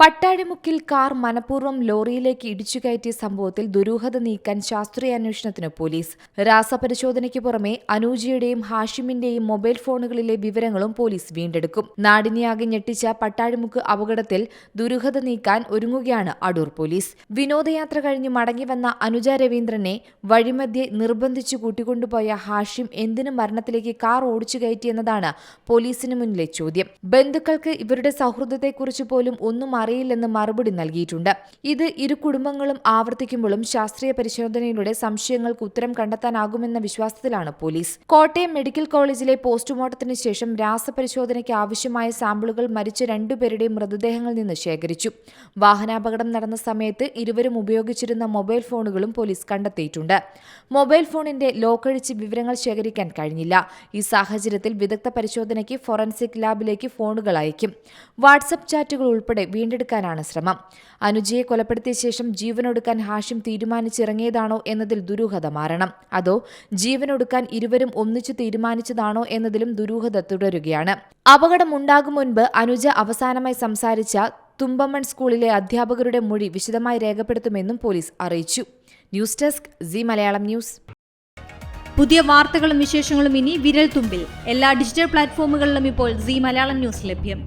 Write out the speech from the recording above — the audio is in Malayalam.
പട്ടാഴിമുക്കിൽ കാർ മനഃപൂർവം ലോറിയിലേക്ക് ഇടിച്ചു കയറ്റിയ സംഭവത്തിൽ ദുരൂഹത നീക്കാൻ ശാസ്ത്രീയ അന്വേഷണത്തിന് പോലീസ്. രാസപരിശോധനയ്ക്ക് പുറമെ അനൂജിയുടെയും ഹാഷിമിന്റെയും മൊബൈൽ ഫോണുകളിലെ വിവരങ്ങളും പോലീസ് വീണ്ടെടുക്കും. നാടിനെയാകെ ഞെട്ടിച്ച പട്ടാഴിമുക്ക് അപകടത്തിൽ ദുരൂഹത നീക്കാൻ ഒരുങ്ങുകയാണ് അടൂർ പോലീസ്. വിനോദയാത്ര കഴിഞ്ഞ് മടങ്ങിവന്ന അനുജ രവീന്ദ്രനെ വഴിമധ്യെ നിർബന്ധിച്ചു കൂട്ടിക്കൊണ്ടുപോയ ഹാഷിം എന്തിനു മരണത്തിലേക്ക് കാർ ഓടിച്ചു കയറ്റിയെന്നതാണ് പോലീസിന് മുന്നിലെ ചോദ്യം. ബന്ധുക്കൾക്ക് ഇവരുടെ സൗഹൃദത്തെക്കുറിച്ച് പോലും ഒന്നും അറിയില്ലെന്ന് മറുപടി നൽകിയിട്ടുണ്ട്. ഇത് ഇരു കുടുംബങ്ങളും ആവർത്തിക്കുമ്പോഴും ശാസ്ത്രീയ പരിശോധനയിലൂടെ സംശയങ്ങൾക്ക് ഉത്തരം കണ്ടെത്താനാകുമെന്ന വിശ്വാസത്തിലാണ് പോലീസ്. കോട്ടയം മെഡിക്കൽ കോളേജിലെ പോസ്റ്റ്മോർട്ടത്തിന് ശേഷം രാസപരിശോധനയ്ക്ക് ആവശ്യമായ സാമ്പിളുകൾ മരിച്ച രണ്ടുപേരുടെയും മൃതദേഹങ്ങളിൽ നിന്ന് ശേഖരിച്ചു. വാഹനാപകടം നടന്ന സമയത്ത് ഇരുവരും ഉപയോഗിച്ചിരുന്ന മൊബൈൽ ഫോണുകളും പോലീസ് കണ്ടെത്തിയിട്ടുണ്ട്. മൊബൈൽ ഫോണിന്റെ ലോക്കഴിച്ച് വിവരങ്ങൾ ശേഖരിക്കാൻ കഴിഞ്ഞില്ല. ഈ സാഹചര്യത്തിൽ വിദഗ്ധ പരിശോധനയ്ക്ക് ഫോറൻസിക് ലാബിലേക്ക് ഫോണുകൾ അയക്കും. വാട്സപ്പ് ചാറ്റുകൾ ഉൾപ്പെടെ വീണ്ടെടുക്കാനാണ് ശ്രമം. അനുജയെ കൊലപ്പെടുത്തിയ ശേഷം ജീവനൊടുക്കാൻ ഹാഷിം തീരുമാനിച്ചിറങ്ങിയതാണോ എന്നതിൽ ദുരൂഹത മാറണം. അതോ ജീവനൊടുക്കാൻ ഇരുവരും ഒന്നിച്ചു തീരുമാനിച്ചതാണോ എന്നതിലും ദുരൂഹത തുടരുകയാണ്. അപകടമുണ്ടാകും മുൻപ് അനുജ അവസാനമായി സംസാരിച്ച തുമ്പമൺ സ്കൂളിലെ അധ്യാപകരുടെ മൊഴി വിശദമായി രേഖപ്പെടുത്തുമെന്നും പോലീസ് അറിയിച്ചു. News desk C Malayalam news. പുതിയ വാർത്തകളും വിശേഷങ്ങളും ഇനി വിരൽ തുമ്പിൽ എല്ലാ ഡിജിറ്റൽ പ്ലാറ്റ്ഫോമുകളിലും ഇപ്പോൾ സി മലയാളം ന്യൂസ് ലഭ്യം.